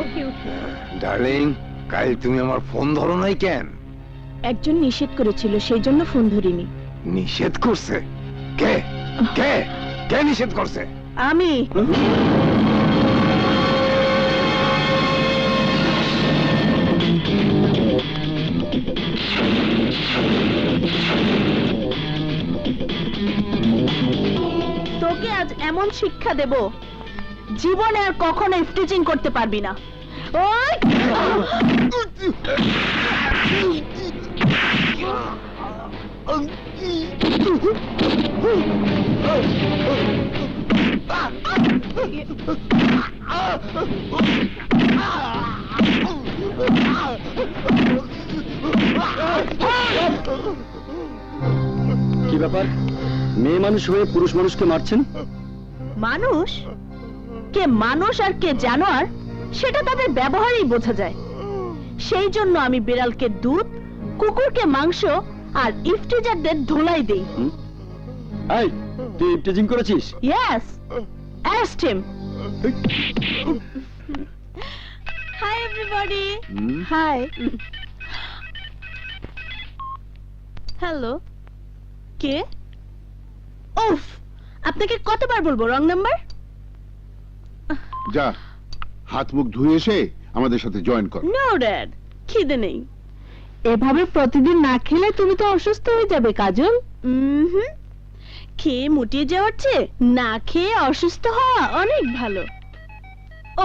ওকে ওকে। Darling কাল তুমি আমার ফোন ধরো নাই কেন? একজন নিষেধ করেছিল সেই জন্য ফোন ধরিনি। নিষেধ করছে? কে? কে? কে নিষেধ করছে? আমি। তোকে আজ এমন শিক্ষা দেব জীবনে আর কখনো স্টিচিং করতে পারবি না। ওই! কি ব্যাপার? মেয়ে মানুষ হয়ে পুরুষ মানুষকে মারছেন? মানুষ? কে মানুষ আর কে জানোয়ার সেটা তাদের ব্যবহারেই বোঝা যায়। সেই জন্য আমি বিড়ালকে দুধ কুকুরকে মাংস আর ইফটিজারদের ধুলাই দেই। এই তুই ইপটিজিং করেছিস? Yes asked him. Hi everybody hi hello কে? উফ আপনাকে কতবার বলব? Wrong number? যা হাত মুখ ধুয়ে এসে আমাদের সাথে জয়েন কর। নো ড্যাড খিদে নেই। এভাবে প্রতিদিন না খেলে তুমি তো অসুস্থ হয়ে যাবে কাজল। হুম খেয়ে মুটিয়ে যাওয়ার চেয়ে না খেয়ে অসুস্থ হওয়া অনেক ভালো।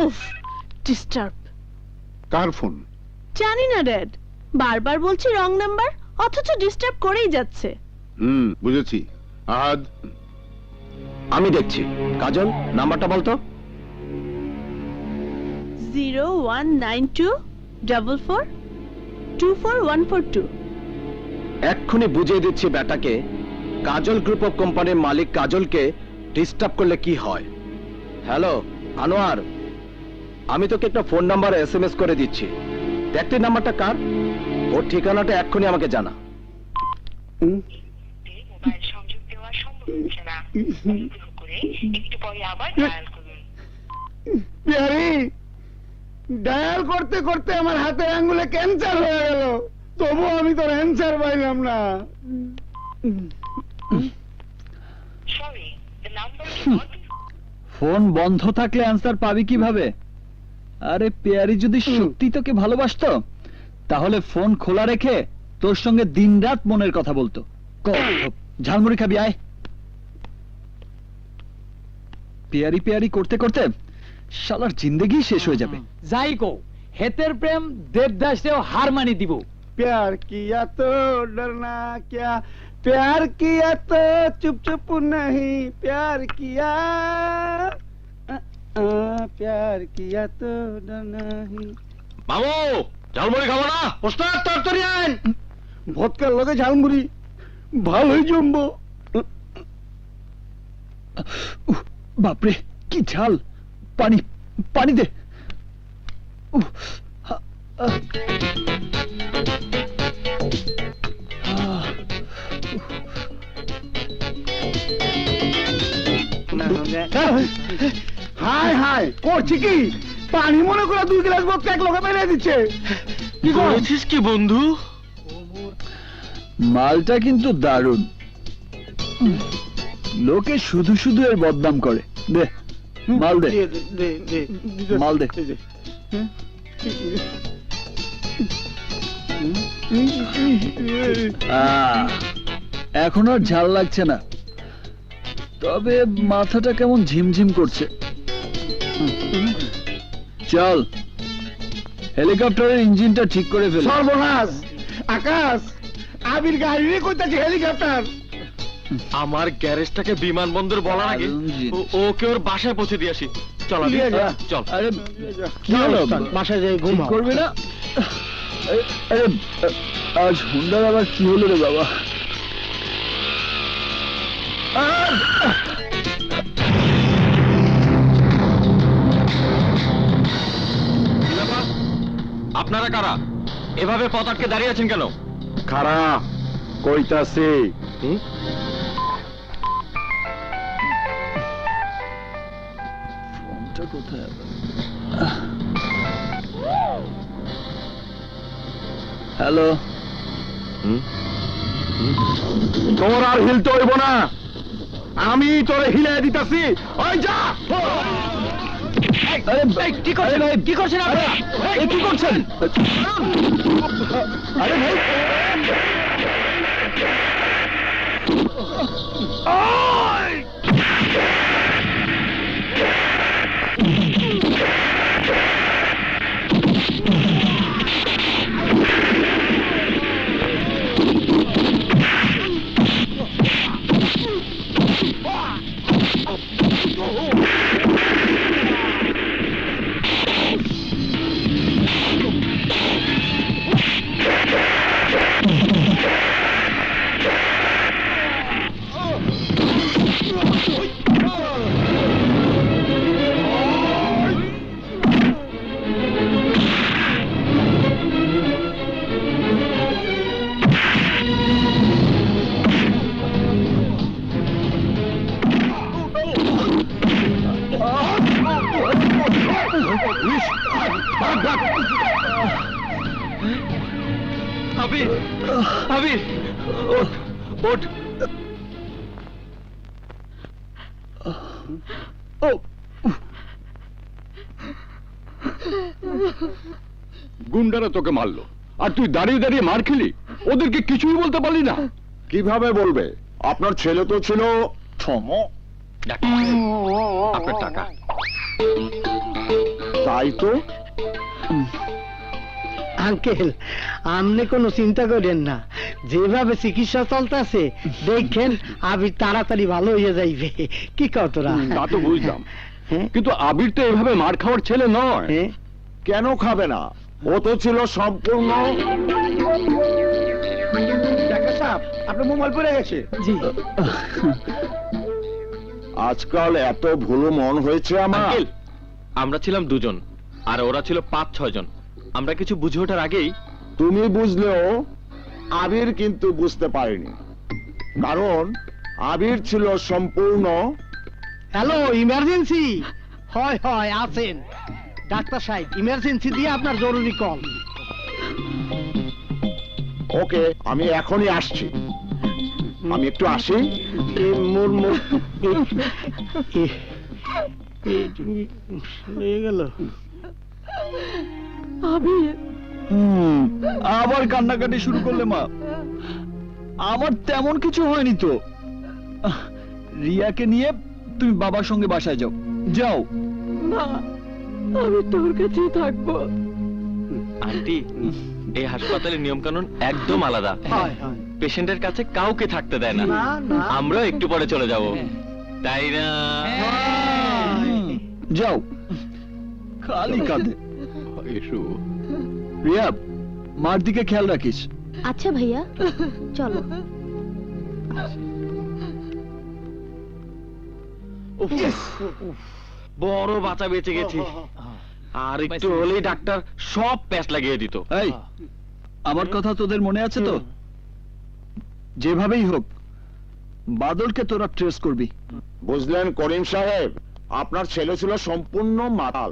উফ ডিস্টার্ব কার ফোন? জানি না ড্যাড বারবার বলছি রং নাম্বার অথচ ডিস্টার্ব করেই যাচ্ছে। হুম বুঝেছি। আহাদ আমি দেখছি। কাজল নাম্বারটা বলতো? Zero one nine two double four two four one four two এক্ষুনি বুঝিয়ে দিচ্ছি ব্যাটাকে কাজল গ্রুপ অফ কোম্পানির মালিক কাজলকে ডিস্টার্ব করলে কি হয়? হ্যালো আনোয়ার আমি তোকে একটা ফোন নাম্বার এসএমএস করে দিচ্ছি। দেখতে নাম্বারটা কার? ওর ঠিকানাটা এক্ষুনি আমাকে জানা। মোবাইল সংযোগ দেওয়া সম্ভব হচ্ছে না। অনুগ্রহ করে একটু পরে আবার ডায়াল করুন। ডায়াল করতে করতে আমার হাতের আঙ্গুলে ক্যান্সার হয়ে গেল। তবু আমি তোর অ্যান্সার পাইলাম না। Sorry the number not phone বন্ধ থাকলে অ্যান্সার পাবি কীভাবে? আরে পেয়ারি যদি সত্যি তোকে ভালোবাসতো তাহলে ফোন খোলা রেখে তোর সঙ্গে দিনরাত মনের কথা বলতো। ঝালমুড়ি খাবি আয়। পেয়ারি পেয়ারি করতে করতে শালার জিন্দেগি শেষ হয়ে যাবে যাই কো হেতের প্রেম দেবদাসেও হার মানি দিব प्यार किया तो डरना क्या प्यार किया तो चुप चुप नहीं प्यार किया अ, अ, प्यार किया तो डरना नहीं মামু ঝালমুড়ি খাবো না ওস্তাদ তরতরি আইন ভদকার লগে ঝালমুড়ি ভালোই জমবো উহ, বাপরে কি ঝাল পানি পানি দে। হাই হাই করছি কি? পানি মনে করে দুই গ্লাস ভদকা এক লগে বেরিয়ে দিচ্ছে। কি করেছিস কি বন্ধু? মালটা কিন্তু দারুণ। লোকে শুধু শুধু এর বদনাম করে। দে। মাল দে মাল দে আহ, এখন আর ঝাল লাগছে না। তবে মাথাটা কেমন ঝিমঝিম করছে। চল হেলিকপ্টারের ইঞ্জিনটা ঠিক করে ফেল। সর্বনাশ! আকাশ! আবির গাড়ি কইতাছে হেলিকপ্টার! আমার গ্যারেজটাকে বিমানবন্দর বলার আগে ও- ওকে ওর বাসায় পৌঁছে দিয়ে আসি। চল যা। চল আরে কি হলো? বাসায় যাই ঠিক করবি না? আরে, আরে আজ হুন্ডার আবার কি হলো রে বাবা? আহ! আপনারা কারা? এভাবে পথ আটকে দাঁড়িয়ে আছেন কেন? খারা কইতাছে। হ্যালো। তোর আর হিলতে হইব না। আমি তোরে হিলাই দিতাছি। ওই যা! কি করছেন? কি করছেন আপনারা কি করছেন? আরে ভাই। আবির আবির ওঠ ও, গুন্ডারা তোকে মারলো। আর তুই দাঁড়িয়ে দাঁড়িয়ে মার খেলি? ওদেরকে কিছুই বলতে পারলি না। কীভাবে বলবে? আপনার ছেলে তো ছিল টাকা। তাই তো? আঙ্কেল, আপনি কোনো চিন্তা করেন না। যেভাবে চিকিৎসা চলতেছে দেখেন আমি তাড়াতাড়ি ভালো হয়ে যাইবে। কি কতরা তা তো বুঝলাম। হ্যাঁ? কিন্তু আবির তো এভাবে মার খাওয়ার ছেলে নয়। হ্যাঁ? কেন খাবে না? ও তো ছিল সম্পূর্ণ আপনার মোবাইল পড়ে গেছে। জি। আজকাল এত ভুলো মন হয়েছে আমার। আমরা ছিলাম দুজন আর ওরা ছিল পাঁচ ছয় জন। আমরা কিছু বুঝে ওঠার আগেই তুমি বুঝলেও আবির কিন্তু বুঝতে পারেনি কারণ আবির ছিল সম্পূর্ণ হ্যালো ইমার্জেন্সি হয় হয় আছেন ডাক্তার সাহেব ইমার্জেন্সি দিয়ে আপনার জরুরি কল ওকে আমি এখনই আসছি আমি একটু আসি হয়ে গেল আবির আবার কান্নাকাটি শুরু করলে মা। আমার তেমন কিছু হয়নি তো। রিয়াকে নিয়ে তুমি বাবার সঙ্গে বাসায় যাও। যাও। না আমি তোর কাছেই থাকব। আন্টি এই হাসপাতালের নিয়ম কানুন একদম আলাদা। হয় হয়। পেশেন্টের কাছে কাউকে থাকতে দেয় না। আমরাও একটু পরে চলে যাব। তাই না? যাও। খালি কাঁদে। এসো। রিয়া মার দিকে খেয়াল রাখিস। আচ্ছা ভাইয়া চলো। বড় বাঁচা বেঁচে গেছি। আর একটু হলেই ডাক্তার সব প্যাচ লাগিয়ে দিত। এই আমার কথা তোদের মনে আছে তো? যেভাবেই হোক বাদলকে তোরা ট্রেস করবি। বুঝলেন করিম সাহেব আপনার ছেলে ছিল সম্পূর্ণ মাতাল।